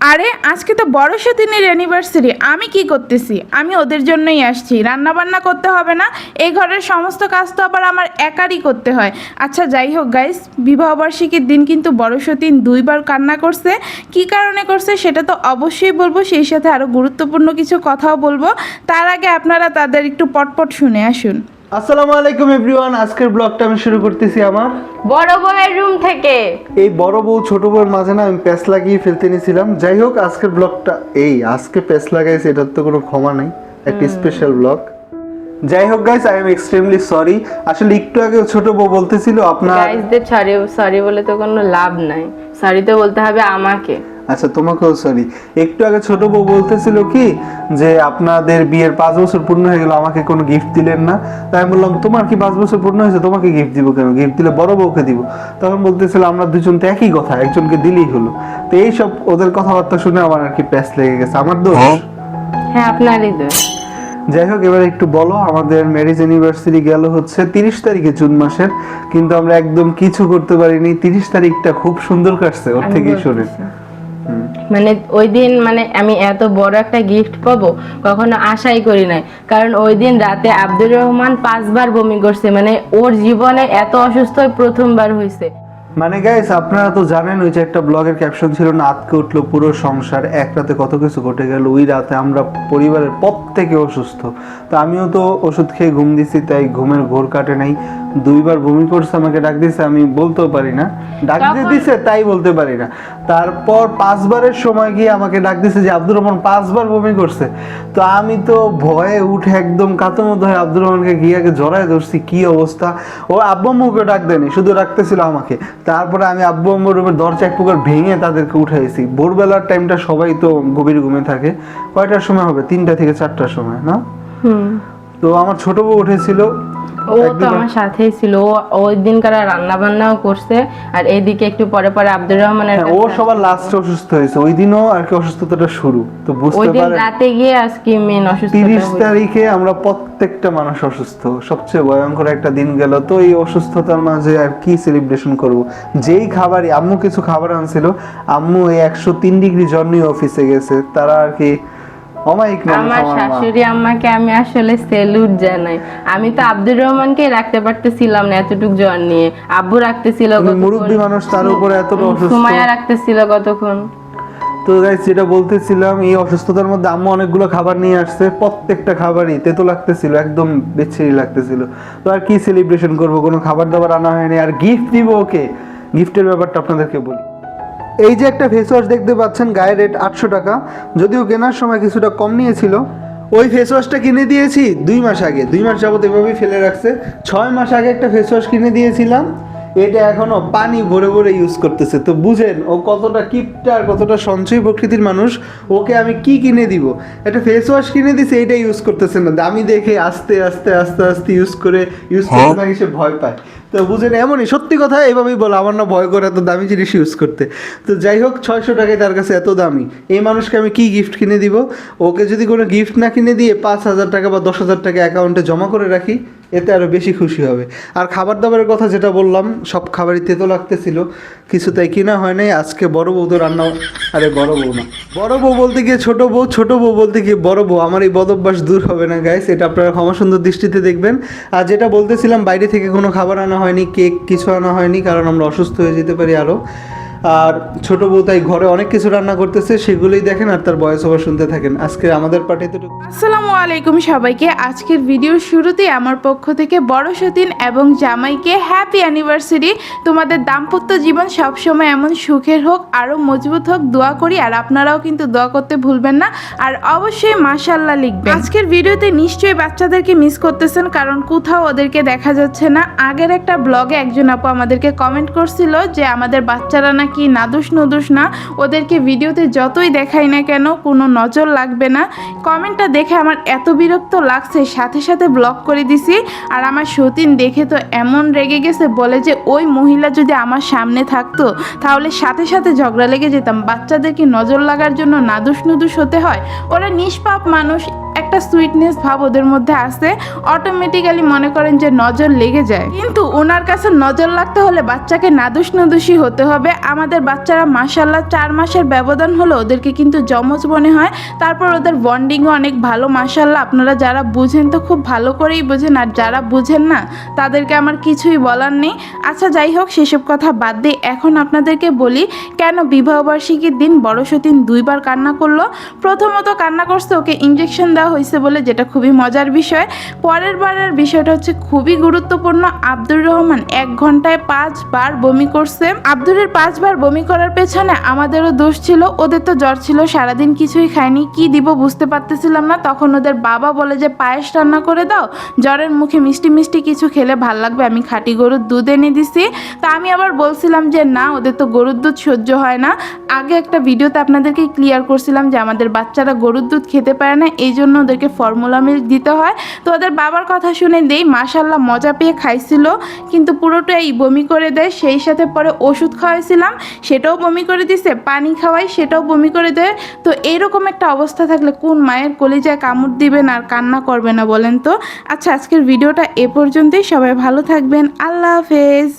আরে, আজকে তো বড় সতীনের অ্যানিভার্সারি আমি কি করতেছি? আমি ওদের জন্যই আসছি। রান্না বান্না করতে হবে না। এই ঘরের সমস্ত কাজ তো আবার আমার একারই করতে হয়। আচ্ছা যাই হোক গাইস বিবাহবার্ষিকীর দিন কিন্তু বড় সতীন দুইবার কান্না করছে। কি কারণে করছে সেটা তো অবশ্যই বলব। সেই সাথে আরও গুরুত্বপূর্ণ কিছু কথাও বলব। তার আগে আপনারা তাদের একটু পটপট শুনে আসুন। আসসালামু আলাইকুম এভরিওয়ান আজকের ব্লগটা আমি শুরু করতেছি আমার। বড় বউয়ের রুম থেকে। এই বড় বউ ছোট বউয়ের মাঝে না আমি প্যাস লাগিয়ে ফেলতে নিয়েছিলাম যাই হোক আজকের ব্লগটা এই আজকে প্যাস লাগাইছে এটার তো কোনো ক্ষমা নাই একটা স্পেশাল ব্লগ যাই হোক guys I am extremely sorry আসলে একটু আগে ছোট বউ বলতেছিল আপনার গাইজদের সরি সরি বলে তো কোনো লাভ নাই। সরি তো বলতে হবে আমাকে। আচ্ছা তোমাকেও সরি একটু আগে ছোট বউ বলতেছিল কি যে আপনাদের বিয়ের পাঁচ বছর পূর্ণ হয়ে গেল আমাকে কোনো গিফট দিলেন না। তাই আমি বললাম তোমার কি পাঁচ বছর পূর্ণ হয়েছে? তোমাকে গিফট দিব কেন? গিফট দিলে বড় বউকে দিব। তখন বলতেছিল আমরা দুজন তো একই কথা একজনকে দিলেই হলো। তো এইসব ওদের কথাবার্তা শুনে আমার আর কি প্যাস লেগে গেছে। আমার দোষ? হ্যাঁ। আপনারই দোষ। যাই হোক এবার একটু বলো আমাদের ম্যারেজ অ্যানিভার্সারি গেল হচ্ছে তিরিশ তারিখে জুন মাসের। কিন্তু আমরা একদম কিছু করতে পারিনি। তিরিশ তারিখটা খুব সুন্দর কাটছে ওর থেকেই বলতেছি। মানে ওই দিন মানে আমি এত বড় একটা গিফট পাব, কখনো আশাই করি নাই। কারণ ওই দিন রাতে আব্দুর রহমান পাঁচবার বমি করছে মানে ওর জীবনে এত অসুস্থ প্রথমবার হয়েছে মানে গাইস আপনারা তো জানেন ওই যে একটা ব্লগের ক্যাপশন ছিল না আতকে উঠল পুরো সংসার এক রাতে কত কিছু ঘটে গেল ওই রাতে আমরা পরিবারের প্রত্যেকে অসুস্থ। তো আমিও তো ওষুধ খেয়ে ঘুম দিছি তাই ঘুমের ঘোর কাটে নাই। দুইবার বমি করছে আমাকে ডাক দিছে আমি বলতেও পারি না। ডাক দিয়ে দিছে তাই বলতে পারি না। তারপর পাঁচবারের সময় গিয়ে আমাকে ডাক দিছে যে আব্দুর রহমান পাঁচবার বমি করছে। তো আমি তো ভয়ে উঠে একদম কাতো মতো হয়ে আব্দুর রহমানকে গিয়ে আগে জড়ায় ধরছি কি অবস্থা? ও আব্বু আম্মুকে ডাক দেয়নি শুধু রাখতেছিল আমাকে। তারপরে আমি আব্বু আম্মুর রুমের দরজা এক প্রকার ভেঙে তাদেরকে উঠাইছি ভোরবেলার টাইমটা সবাই তো গভীর ঘুমে থাকে। কয়টার সময় হবে? তিনটা থেকে চারটার সময়, না? তো আমার ছোট বউ উঠেছিল। ও তো আমার সাথেই ছিল। ও ওই দিনকার রান্না বান্নাও করছে। আর এইদিকে একটু পরে পরে আব্দুর রহমানের হ্যাঁ, ও সবার লাস্টে অসুস্থ হয়েছে। ওই দিনও আর কি অসুস্থতাটা শুরু। তো ওই দিন রাতে গিয়ে আজকে মেন তিরিশ হয়েছে। তারিখে আমরা প্রত্যেকটা মানুষ অসুস্থ। সবচেয়ে ভয়ঙ্কর একটা দিন গেল। তো এই অসুস্থতার মাঝে আর কি সেলিব্রেশন করব? যেই খাবারই আম্মু কিছু খাবার আনছিল। আম্মু এই একশো তিন ডিগ্রি জ্বর নিয়ে অফিসে গেছে। তারা আর কি আমার শাশুড়ি আম্মাকে আমি আসলে সেলুট জানাই। আমি তো আব্দুর রহমানকে রাখতে পারতেছিলাম না এতটুক জ্বর নিয়ে। আব্বু রাখতেছিল মুরব্বী মানুষ তার উপরে এতটা অসুস্থ। রাখতেছিল কতক্ষণ? তো গাইস যেটা বলতেছিলাম এই অসুস্থতার মধ্যে আম্মু অনেকগুলো খাবার নিয়ে আসছে প্রত্যেকটা খাবারই তেতো লাগতেছিল একদম বেচ্ছেরি লাগতেছিল। তো আর কি সেলিব্রেশন করব? কোনো খাবার দাবার আনা হয়নি। আর গিফট দিব ওকে। গিফটের ব্যাপারটা আপনাদেরকে বলি। এই যে একটা ফেস ওয়াশ দেখতে পাচ্ছেন, গায়ে রেট আটশো টাকা, যদিও কেনার সময় কিছুটা কম নিয়েছিল, ওই ফেস ওয়াশটা কিনে দিয়েছি দুই মাস আগে। দুই মাস যাবত এভাবেই ফেলে রাখছে। ছয় মাস আগে একটা ফেস ওয়াশ কিনে দিয়েছিলাম। এটা এখনও পানি ভরে ভরে ইউজ করতেছে। তো বুঝেন ও কতটা কিপটা আর কতটা সঞ্চয় প্রকৃতির মানুষ ওকে আমি কি কিনে দিব? একটা ফেস ওয়াশ কিনে দিছে এটা ইউজ করতেছে না। দামি দেখে আস্তে আস্তে আস্তে আস্তে ইউজ করে ইউজ করতে থাকি সে ভয় পায়। তো বুঝেন এমনই সত্যি কথা এভাবেই বলো আমার না ভয় করে এত দামি জিনিস ইউজ করতে। তো যাই হোক ছয়শো টাকায় তার কাছে এত দামি। এই মানুষকে আমি কি গিফট কিনে দিব? ওকে যদি কোনো গিফট না কিনে দিয়ে পাঁচ হাজার টাকা বা দশ হাজার টাকা অ্যাকাউন্টে জমা করে রাখি এতে আরও বেশি খুশি হবে। আর খাবার দাবারের কথা যেটা বললাম, সব খাবারই তেতো লাগতেছিল কিছু তাই কিনা হয় নাই। আজকে বড় বউ তো রান্না আরে বড় বউ না। বড় বউ বলতে গিয়ে ছোট বউ ছোট বউ বলতে গিয়ে বড় বউ। আমার এই বদভ্যাস দূর হবে না গাইস এটা আপনারা ক্ষমা সুন্দর দৃষ্টিতে দেখবেন। আর যেটা বলতেছিলাম, বাইরে থেকে কোনো খাবার আনা হয়নি, কেক কিছু আনা হয়নি, কারণ আমরা অসুস্থ হয়ে যেতে পারি আরও আর ছোট বউ তাই ঘরে অনেক কিছু রান্না করতেছে, সেগুলোই দেখেন আর তার বয়স ওভার শুনতে থাকেন। আজকে আমাদের পার্টি তো আসসালামু আলাইকুম সবাইকে। আজকের ভিডিওর শুরুতে আমার পক্ষ থেকে বড় সতীন এবং জামাইকে হ্যাপি অ্যানিভার্সারি তোমাদের দাম্পত্য জীবন সবসময় এমন সুখের হোক আরও মজবুত হোক, দোয়া করি, আর আপনারাও কিন্তু দোয়া করতে ভুলবেন না। আর অবশ্যই মাশাল্লাহ লিখবেন। আজকের ভিডিওতে নিশ্চয়ই বাচ্চাদেরকে মিস করতেছেন, কারণ কোথাও ওদেরকে দেখা যাচ্ছে না। আগের একটা ব্লগে একজন আপু আমাদেরকে কমেন্ট করছিল যে, আমাদের বাচ্চারা নাকি নাদুস নদুস না? ওদেরকে ভিডিওতে যতই দেখাই না কেন, কোনো নজর লাগবে না। কমেন্টটা দেখে আমার এত বিরক্ত লাগছে, সাথে সাথে ব্লক করে দিছি। আর আমার সতীন দেখে তো এমন রেগে গেছে, বলে যে ওই মহিলা যদি আমার সামনে থাকতো, তাহলে সাথে সাথে ঝগড়া লেগে যেতাম। বাচ্চাদেরকে নজর লাগার জন্য নাদুস নুদুস হতে হয়? ওরা নিষ্পাপ মানুষ একটা সুইটনেস ভাব ওদের মধ্যে আসে অটোমেটিক্যালি মনে করেন যে নজর লেগে যায়। কিন্তু ওনার কাছে নজর লাগতে হলে বাচ্চাকে নাদুস নাদুসি হতে হবে। আমাদের বাচ্চারা মাসাল্লাহ চার মাসের ব্যবধান হলো ওদেরকে কিন্তু যমজ মনে হয়। তারপর ওদের বন্ডিংও অনেক ভালো মাসাল্লাহ আপনারা যারা বুঝেন তো খুব ভালো করেই বুঝেন, আর যারা বুঝেন না, তাদেরকে আমার কিছুই বলার নেই। আচ্ছা যাই হোক, সেসব কথা বাদ দিয়ে এখন আপনাদেরকে বলি, কেন বিবাহবার্ষিকীর দিন বড় সতীন দুইবার কান্না করল? প্রথমত কান্না করছে ওকে ইঞ্জেকশন দেওয়া হয়েছে বলে যেটা খুবই মজার বিষয়। পরের বারের বিষয়টা হচ্ছে খুবই গুরুত্বপূর্ণ। আব্দুর রহমান এক ঘন্টায় পাঁচবার বমি করছে। আব্দুরের পাঁচবার বমি করার পেছনে আমাদেরও দোষ ছিল, ওদের তো জ্বর ছিল, সারাদিন কিছুই খায়নি, কি দিব বুঝতে পারতেছিলাম না। তখন ওদের বাবা বলে যে, পায়েস রান্না করে দাও, জ্বরের মুখে মিষ্টি মিষ্টি কিছু খেলে ভালো লাগবে, আমি খাঁটি গরুর দুধ এনে দিছি। তা আমি আবার বলছিলাম যে, না, ওদের তো গরুর দুধ সহ্য হয় না। আগে একটা ভিডিওতে আপনাদেরকে ক্লিয়ার করছিলাম যে, আমাদের বাচ্চারা গরুর দুধ খেতে পারে না, এই জন্য ওদেরকে ফর্মুলা মিল্ক দিতে হয়। তো ওদের বাবার কথা শুনে দেই মাশাল্লাহ মজা পেয়ে খাইছিল। কিন্তু পুরোটাই বমি করে দেয়, সেই সাথে পরে ওষুধ খাওয়াইছিলাম, সেটাও বমি করে দিছে, পানি খাওয়াই সেটাও বমি করে দেয়। তো এইরকম একটা অবস্থা থাকলে কোন মায়ের কলিজায় কামড় দিবেন আর কান্না করবে না বলেন তো? আচ্ছা আজকের ভিডিওটা এ পর্যন্তই, সবাই ভালো থাকবেন, আল্লাহ হাফেজ।